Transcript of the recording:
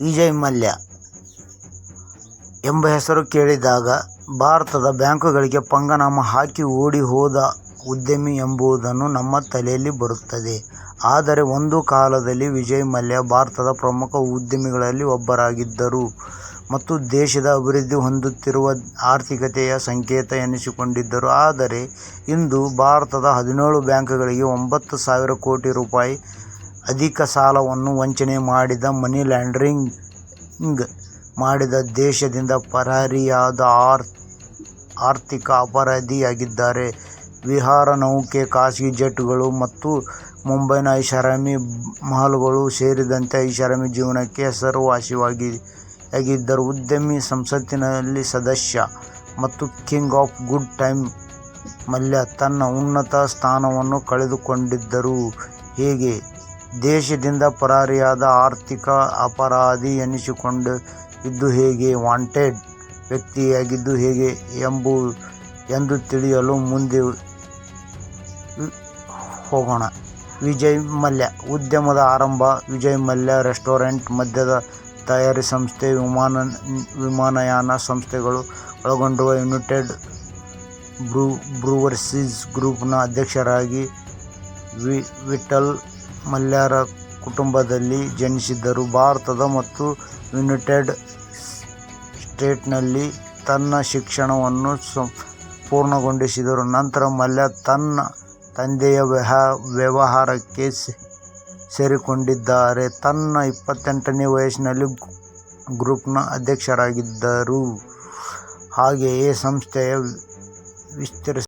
ವಿಜಯ್ ಮಲ್ಯ ಎಂಬ ಹೆಸರು ಕೇಳಿದಾಗ ಭಾರತದ ಬ್ಯಾಂಕುಗಳಿಗೆ ಪಂಗನಾಮ ಹಾಕಿ ಓಡಿ ಹೋದ ಉದ್ಯಮಿ ಎಂಬುದನ್ನು ನಮ್ಮ ತಲೆಯಲ್ಲಿ ಬರುತ್ತದೆ. ಆದರೆ ಒಂದು ಕಾಲದಲ್ಲಿ ವಿಜಯ್ ಮಲ್ಯ ಭಾರತದ ಪ್ರಮುಖ ಉದ್ಯಮಿಗಳಲ್ಲಿ ಒಬ್ಬರಾಗಿದ್ದರು ಮತ್ತು ದೇಶದ ಅಭಿವೃದ್ಧಿ ಹೊಂದುತ್ತಿರುವ ಆರ್ಥಿಕತೆಯ ಸಂಕೇತ ಎನಿಸಿಕೊಂಡಿದ್ದರು. ಆದರೆ ಇಂದು ಭಾರತದ ಹದಿನೇಳು ಬ್ಯಾಂಕುಗಳಿಗೆ ಒಂಬತ್ತು ಸಾವಿರ ಕೋಟಿ ರೂಪಾಯಿ ಅಧಿಕ ಸಾಲವನ್ನು ವಂಚನೆ ಮಾಡಿದ ಮನಿ ಲಾಂಡರಿಂಗ್ ಮಾಡಿದ ದೇಶದಿಂದ ಪರಾರಿಯಾದ ಆರ್ಥಿಕ ಅಪರಾಧಿಯಾಗಿದ್ದಾರೆ. ವಿಹಾರ ನೌಕೆ, ಖಾಸಗಿ ಜೆಟ್ಗಳು ಮತ್ತು ಮುಂಬೈನ ಐಷಾರಾಮಿ ಮಹಲ್ಗಳು ಸೇರಿದಂತೆ ಐಷಾರಾಮಿ ಜೀವನಕ್ಕೆ ಹೆಸರುವಾಸಿಯಾಗಿದ್ದ ಉದ್ಯಮಿ, ಸಂಸತ್ತಿನಲ್ಲಿ ಸದಸ್ಯ ಮತ್ತು king of good time Mallya ತನ್ನ ಉನ್ನತ ಸ್ಥಾನವನ್ನು ಕಳೆದುಕೊಂಡಿದ್ದರು ಹೇಗೆ? ದೇಶದಿಂದ ಪರಾರಿಯಾದ ಆರ್ಥಿಕ ಅಪರಾಧಿ ಎನಿಸಿಕೊಂಡಿದ್ದು ಹೇಗೆ? ವಾಂಟೆಡ್ ವ್ಯಕ್ತಿಯಾಗಿದ್ದು ಹೇಗೆ ಎಂದು ತಿಳಿಯಲು ಮುಂದೆ ಹೋಗೋಣ. ವಿಜಯ್ ಮಲ್ಯ ಉದ್ಯಮದ ಆರಂಭ ವಿಜಯ್ ಮಲ್ಯ ರೆಸ್ಟೋರೆಂಟ್, ಮದ್ಯದ ತಯಾರಿ ಸಂಸ್ಥೆ, ವಿಮಾನಯಾನ ಸಂಸ್ಥೆಗಳು ಒಳಗೊಂಡಿರುವ ಯುನೈಟೆಡ್ ಬ್ರೂವರ್ಸೀಸ್ ಗ್ರೂಪ್ನ ಅಧ್ಯಕ್ಷರಾಗಿ ವಿಠಲ್ ಮಲ್ಯರ ಕುಟುಂಬದಲ್ಲಿ ಜನಿಸಿದರು. ಭಾರತದ ಮತ್ತು ಯುನೈಟೆಡ್ ಸ್ಟೇಟ್ನಲ್ಲಿ ತನ್ನ ಶಿಕ್ಷಣವನ್ನು ಪೂರ್ಣಗೊಳಿಸಿದರು. ನಂತರ ಮಲ್ಯ ತನ್ನ ತಂದೆಯ ವ್ಯವಹಾರಕ್ಕೆ ಸೇರಿಕೊಂಡಿದ್ದಾರೆ. ತನ್ನ ಇಪ್ಪತ್ತೆಂಟನೇ ವಯಸ್ಸಿನಲ್ಲಿ ಗ್ರೂಪ್ನ ಅಧ್ಯಕ್ಷರಾಗಿದ್ದರು, ಹಾಗೆಯೇ ಸಂಸ್ಥೆಯ ವಿಸ್ತರಿಸಿದರು.